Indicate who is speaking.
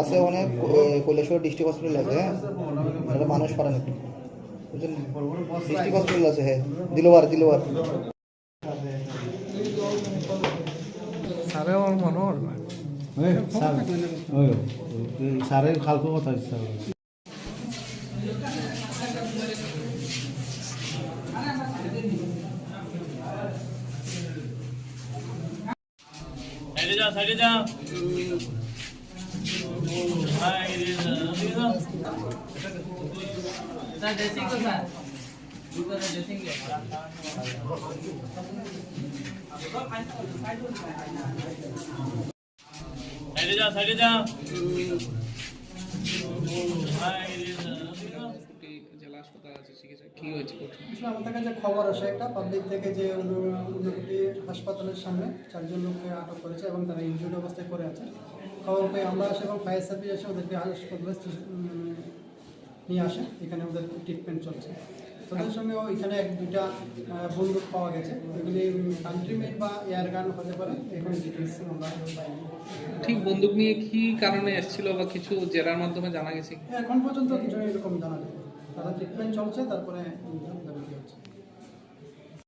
Speaker 1: আছে অনেক কৈলাসর district hospital আছে হ্যাঁ? এটা মানুষ পারে না বুঝছেন ডিস্ট্রিক্ট হসপিটাল আছে হ্যাঁ। দিলওয়ার দিলওয়ার।
Speaker 2: সারে আমার মনে হয় না।
Speaker 3: স্যারের কথা হচ্ছে
Speaker 4: সাইডে যা সাইডে যা।
Speaker 2: জেলা হাসপাতাল আছে, চিকিৎসা কি হয়েছে?
Speaker 5: আমার কাছে খবর আসে একটা পাবলিক থেকে যে উন্নতি হাসপাতালের সামনে চারজন লোককে আটক করেছে এবং তারা ইনজুর্ড অবস্থায় পড়ে আছে। খবর আমরা আসে এবং ফায়ার সার্ভিস এসে ওদেরকে হাসপাতালে নিয়ে আসে। এখানে ওদের ট্রিটমেন্ট চলছে। ওদের সঙ্গে এখানে এক দুইটা বন্দুক পাওয়া গেছে। এগুলি কান্ট্রিমেট বা এয়ার গান হতে পারে। এখন ডিটেলস আমরা
Speaker 2: ঠিক বন্দুক নিয়ে কি কারণে এসেছিল বা কিছু জেরার মাধ্যমে জানা গেছে?
Speaker 5: এখন পর্যন্ত কিছু এরকম জানা যায় তারা ট্রিটমেন্ট চলছে তারপরে।